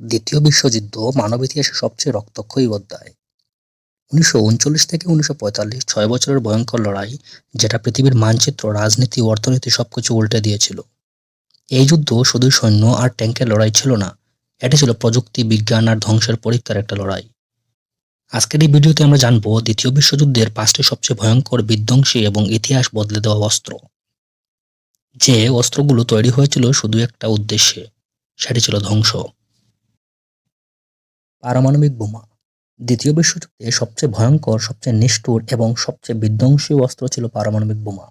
দ্বিতীয় বিশ্বযুদ্ধ মানব ইতিহাসের সবচেয়ে রক্তক্ষয়ী অধ্যায়। উনিশশো উনচল্লিশ থেকে উনিশশো পঁয়তাল্লিশ ছয় বছরের ভয়ঙ্কর লড়াই, যেটা পৃথিবীর মানচিত্র, রাজনীতি, অর্থনীতি সবকিছু উল্টে দিয়েছিল। এই যুদ্ধ শুধু সৈন্য আর ট্যাঙ্কের লড়াই ছিল না, এটা ছিল প্রযুক্তি, বিজ্ঞান আর ধ্বংসের পরীক্ষার একটা লড়াই। আজকের এই ভিডিওতে আমরা জানব দ্বিতীয় বিশ্বযুদ্ধের পাঁচটি সবচেয়ে ভয়ঙ্কর, বিধ্বংসী এবং ইতিহাস বদলে দেওয়া অস্ত্র। যে অস্ত্রগুলো তৈরি হয়েছিল শুধু একটা উদ্দেশ্যে, সেটি ছিল ধ্বংস। পারমাণবিক বোমা। দ্বিতীয় বিশ্বযুদ্ধে সবচেয়ে ভয়ঙ্কর, সবচেয়ে নিষ্ঠুর এবং সবচেয়ে বিধ্বংসী অস্ত্র ছিল পারমাণবিক বোমা।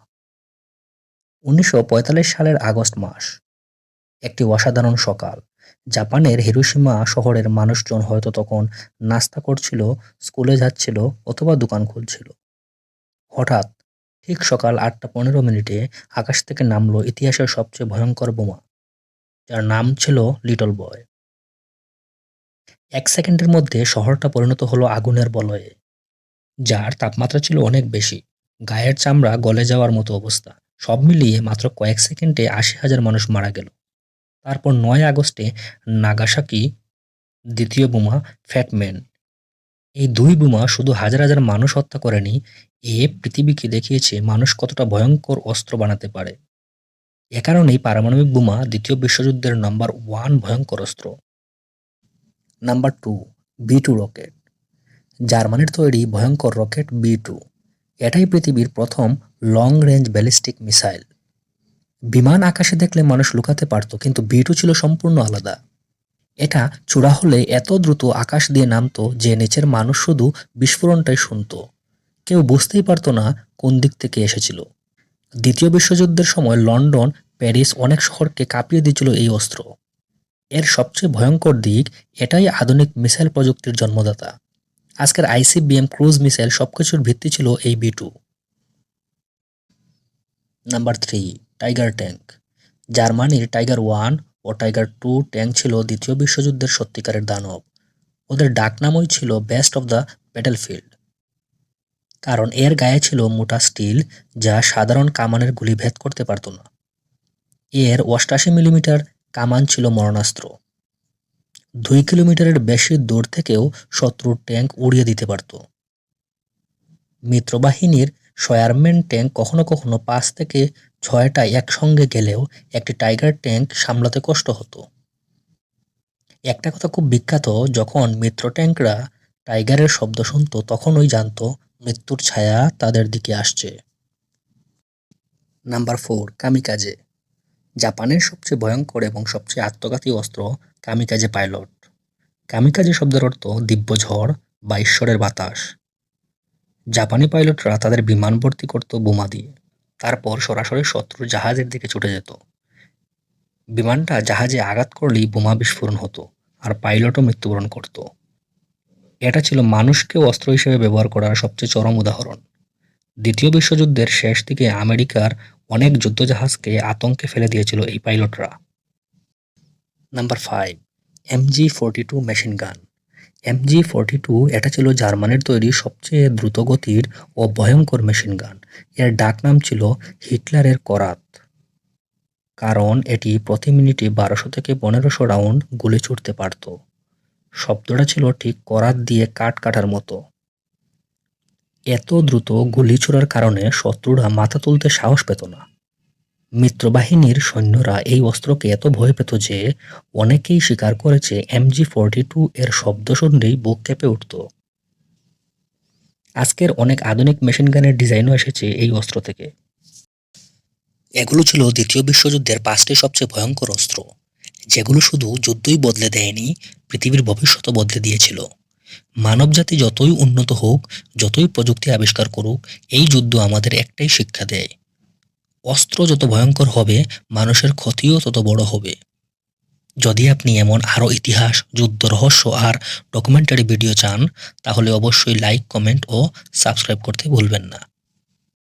উনিশশো পঁয়তাল্লিশ সালের আগস্ট মাস, একটি অসাধারণ সকাল। জাপানের হিরোশিমা শহরের মানুষজন হয়তো তখন নাস্তা করছিল, স্কুলে যাচ্ছিল অথবা দোকান খুলছিল। হঠাৎ, ঠিক সকাল আটটা পনেরো মিনিটে আকাশ থেকে নামলো ইতিহাসের সবচেয়ে ভয়ঙ্কর বোমা, যার নাম ছিল লিটল বয়। এক সেকেন্ডের মধ্যে শহরটা পরিণত হলো আগুনের বলয়ে, যার তাপমাত্রা ছিল অনেক বেশি। গায়ের চামড়া গলে যাওয়ার মতো অবস্থা। সব মিলিয়ে মাত্র কয়েক সেকেন্ডে আশি হাজার মানুষ মারা গেল। তারপর নয় আগস্টে নাগাসাকি দ্বিতীয় বোমা ফ্যাটম্যান। এই দুই বোমা শুধু হাজার হাজার মানুষ হত্যা করেনি, এ পৃথিবীকে দেখিয়েছে মানুষ কতটা ভয়ঙ্কর অস্ত্র বানাতে পারে। এ কারণেই পারমাণবিক বোমা দ্বিতীয় বিশ্বযুদ্ধের নাম্বার ওয়ান ভয়ঙ্কর অস্ত্র। Number two B two rocket জার্মানির তৈরি ভয়ঙ্কর রকেট বি টু এটাই পৃথিবীর প্রথম লং রেঞ্জ ব্যালিস্টিক মিসাইল বিমান আকাশে দেখলে মানুষ লুকাতে পারত, কিন্তু বি টু ছিল সম্পূর্ণ আলাদা। এটা চূড়া হলে এত দ্রুত আকাশ দিয়ে নামতো যে নিচের মানুষ শুধু বিস্ফোরণটাই শুনত। কেউ বুঝতেই পারতো না কোন দিক থেকে এসেছিল। দ্বিতীয় বিশ্বযুদ্ধের সময় লন্ডন, প্যারিস অনেক শহরকে কাঁপিয়ে দিয়েছিল এই অস্ত্র। এর সবচেয়ে ভয়ঙ্কর দিক এটাই আধুনিক মিসাইল প্রযুক্তির জন্মদাতা। আজকের আইসিবিএম ক্রুজ মিসাইল সবকিছুর ভিত্তি ছিল এই B two. Number three, tiger tank. জার্মানির টাইগার ওয়ান ও টাইগার টু ট্যাঙ্ক ছিল দ্বিতীয় বিশ্বযুদ্ধের সত্যিকারের দানব। ওদের ডাকনামই ছিল বেস্ট অব দ্য ব্যাটেলফিল্ড। কারণ এর গায়ে ছিল মোটা স্টিল যা সাধারণ কামানের গুলি ভেদ করতে পারত না। এর অষ্টাশি মিলিমিটার কামান ছিল মরণাস্ত্র। দুই কিলোমিটারের বেশি দূর থেকেও শত্রুর ট্যাঙ্ক উড়িয়ে দিতে পারত। মিত্রবাহিনীর সয়ারম্যান ট্যাঙ্ক কখনো কখনো পাঁচ থেকে ছয়টা একসঙ্গে গেলেও একটি টাইগার ট্যাঙ্ক সামলাতে কষ্ট হতো। একটা কথা খুব বিখ্যাত, যখন মিত্র ট্যাঙ্করা টাইগারের শব্দ শুনত, তখনই জানত মৃত্যুর ছায়া তাদের দিকে আসছে। Number four, kamikaze. জাপানের সবচেয়ে ভয়ঙ্কর এবং সবচেয়ে আত্মঘাতী অস্ত্র কামিকাজে পাইলট। কামিকাজে শব্দের অর্থ দিব্য ঝড় বা ঈশ্বরের বাতাস। জাপানি পাইলটরা তাদের বিমান ভর্তি করত বোমা দিয়ে। তারপর সরাসরি শত্রুর জাহাজের দিকে ছুটে যেত। বিমানটা জাহাজে আঘাত করলেই বোমা বিস্ফোরণ হতো আর পাইলটও মৃত্যুবরণ করত। এটা ছিল মানুষকে অস্ত্র হিসেবে ব্যবহার করার সবচেয়ে চরম উদাহরণ। দ্বিতীয় বিশ্বযুদ্ধের শেষ দিকে আমেরিকার অনেক যুদ্ধজাহাজকে আতঙ্কে ফেলে দিয়েছিল এই পাইলটরা। Number five MG forty two machine gun. MG forty two এটা ছিল জার্মানির তৈরি সবচেয়ে দ্রুতগতির ও ভয়ঙ্কর মেশিন গান। এর ডাকনাম ছিল হিটলারের করাত। কারণ এটি প্রতি মিনিটে বারোশো থেকে পনেরোশো রাউন্ড গুলি ছুটতে পারত। শব্দটা ছিল ঠিক করাত দিয়ে কাঠ কাটার মতো। এত দ্রুত গুলি ছোড়ার কারণে শত্রুরা মাথা তুলতে সাহস পেত না। মিত্রবাহিনীর সৈন্যরা এই অস্ত্রকে এত ভয় পেত যে অনেকেই স্বীকার করেছে এমজি ফোরটি টু এর শব্দ শুনলেই বুক কেঁপে উঠত। আজকের অনেক আধুনিক মেশিন গানের ডিজাইনও এসেছে এই অস্ত্র থেকে। এগুলো ছিল দ্বিতীয় বিশ্বযুদ্ধের পাঁচটি সবচেয়ে ভয়ঙ্কর অস্ত্র, যেগুলো শুধু যুদ্ধই বদলে দেয়নি, পৃথিবীর ভবিষ্যৎ বদলে দিয়েছিল। মানবজাতি যতই উন্নত হোক, যতই প্রযুক্তি আবিষ্কার করুক, এই যুদ্ধ আমাদের একটাই শিক্ষা দেয়। অস্ত্র যত ভয়ঙ্কর হবে, মানুষের ক্ষতিও তত বড় হবে। যদি আপনি এমন আরও ইতিহাস, যুদ্ধ, রহস্য আর ডকুমেন্টারি ভিডিও চান, তাহলে অবশ্যই লাইক কমেন্ট ও সাবস্ক্রাইব করতে ভুলবেন না।